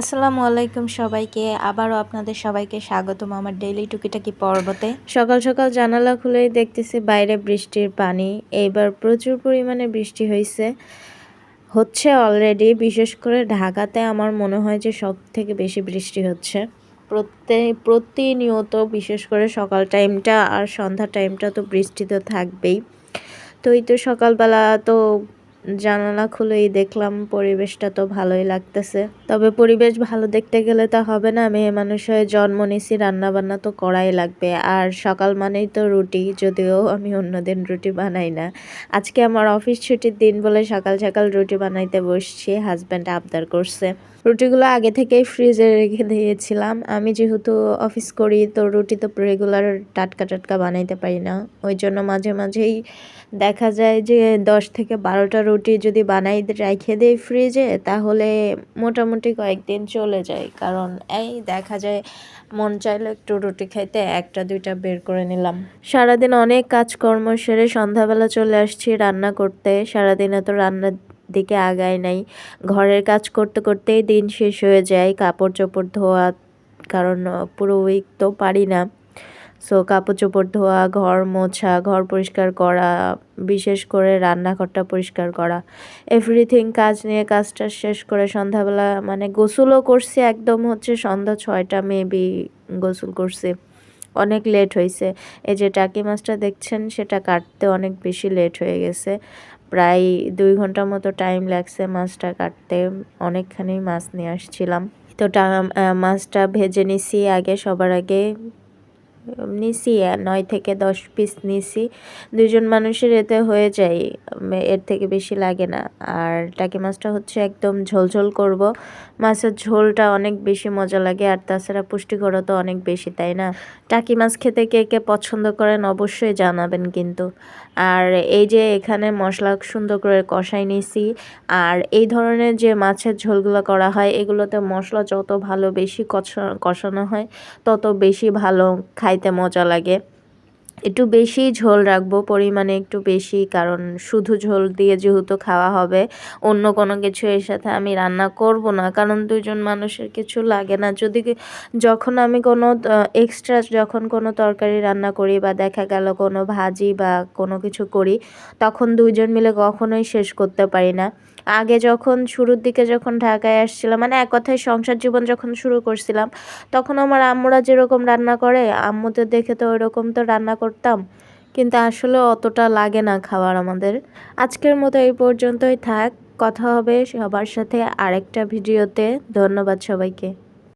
আসসালামু আলাইকুম সবাইকে। আবারও আপনাদের সবাইকে স্বাগতম আমার ডেইলি টুকিটাকি পর্বতে। সকাল সকাল জানালা খুলেই দেখতেছি বাইরে বৃষ্টির পানি। এইবার প্রচুর পরিমাণে বৃষ্টি হয়েছে হচ্ছে অলরেডি বিশেষ করে ঢাকাতে আমার মনে হয় যে সব থেকে বেশি বৃষ্টি হচ্ছে। প্রত্যেক প্রতিনিয়ত, বিশেষ করে সকাল টাইমটা আর সন্ধ্যা টাইমটা তো বৃষ্টি তো থাকবেই। তো এই তো সকালবেলা তো জানালা খুলেই দেখলাম, পরিবেশটা তো ভালোই লাগতেছে। তবে পরিবেশ ভালো দেখতে গেলে তো হবে না, মেয়ে মানুষ হয়ে জন্ম নিছি রান্না বান্না তো করাই লাগবে। আর সকাল মানেই তো রুটি, যদিও আমি অন্যদিন রুটি বানাই না। আজকে আমার অফিস ছুটির দিন বলে সকাল সকাল রুটি বানাইতে বসছি হাজব্যান্ড আবদার করছে। রুটিগুলো আগে থেকেই ফ্রিজে রেখে দিয়েছিলাম। আমি যেহেতু অফিস করি, তো রুটি তো রেগুলার টাটকা টাটকা বানাইতে পারি না। ওই জন্য মাঝে মাঝেই দেখা যায় যে দশ থেকে বারোটা রুটি যদি বানাই রেখে দিই ফ্রিজে তাহলে মোটামুটি কয়েকদিন চলে যায়। কারণ এই দেখা যায়, মন চাইলে একটু রুটি খাইতে, একটা, দুইটা বের করে নিলাম। সারাদিন অনেক কাজকর্ম সেরে সন্ধ্যাবেলা চলে আসছি রান্না করতে। সারাদিনে তো রান্নার দিকে আগায় নাই। ঘরের কাজ করতে করতেই দিন শেষ হয়ে যায় কাপড় চোপড় ধোয়া, কারণ পুরো উইক তো পারি না। সো কাপড় চোপড় ধোয়া, ঘর মোছা, ঘর পরিষ্কার করা, বিশেষ করে রান্নাঘরটা পরিষ্কার করা। এভরিথিং কাজ নিয়ে কাজটা শেষ করে সন্ধ্যাবেলা মানে গোসলও করছি একদম হচ্ছে সন্ধ্যা ছয়টা মেবি গোসল করছি। অনেক লেট হয়েছে এই যে টাকি মাছটা দেখছেন, সেটা কাটতে অনেক বেশি লেট হয়ে গেছে। প্রায় দুই ঘণ্টার মতো টাইম লাগছে মাছটা কাটতে। অনেকখানি মাছ নিয়ে আসছিলাম। তো মাছটা ভেজে নিছি আগে, সবার আগে। নিছি নয় থেকে দশ পিস নিছি। দুজন মানুষের এতে হয়ে যায় এর থেকে বেশি লাগে না। আর টাকি মাছটা হচ্ছে একদম ঝোলঝোল করব। মাছের ঝোলটা অনেক বেশি মজা লাগে, আর তাছাড়া পুষ্টিকরও তো অনেক বেশি, তাই না? টাকি মাছ খেতে কে কে পছন্দ করেন অবশ্যই জানাবেন কিন্তু। আর এই যে এখানে মশলা সুন্দর করে কষাই নিছি আর এই ধরনের যে মাছের ঝোলগুলো করা হয়, এগুলোতে মশলা যত ভালো বেশি কষানো হয়, তত বেশি ভালো খাইতে মজা লাগে। একটু বেশি ঝোল রাখব, পরিমাণে একটু বেশি, কারণ শুধু ঝোল দিয়ে যেহেতু খাওয়া হবে, অন্য কোনো কিছু এর সাথে আমি রান্না করব না, কারণ দুজন মানুষের কিছু লাগে না। যদি যখন আমি কোনো এক্সট্রা যখন কোনো তরকারি রান্না করি বা দেখা গেল কোনো ভাজি বা কোনো কিছু করি, তখন দুইজন মিলে কখনোই শেষ করতে পারি না। আগে যখন শুরুর দিকে যখন ঢাকায় আসছিলাম মানে এক কথায় সংসার জীবন যখন শুরু করছিলাম, তখন আমার আম্মুরা যেরকম রান্না করে, আম্মুদের দেখে তো ওইরকম তো রান্না করতাম, কিন্তু আসলে অতটা লাগে না খাবার আমাদের। আজকের মতো এই পর্যন্তই থাক, কথা হবে সবার সাথে আরেকটা ভিডিওতে। ধন্যবাদ সবাইকে।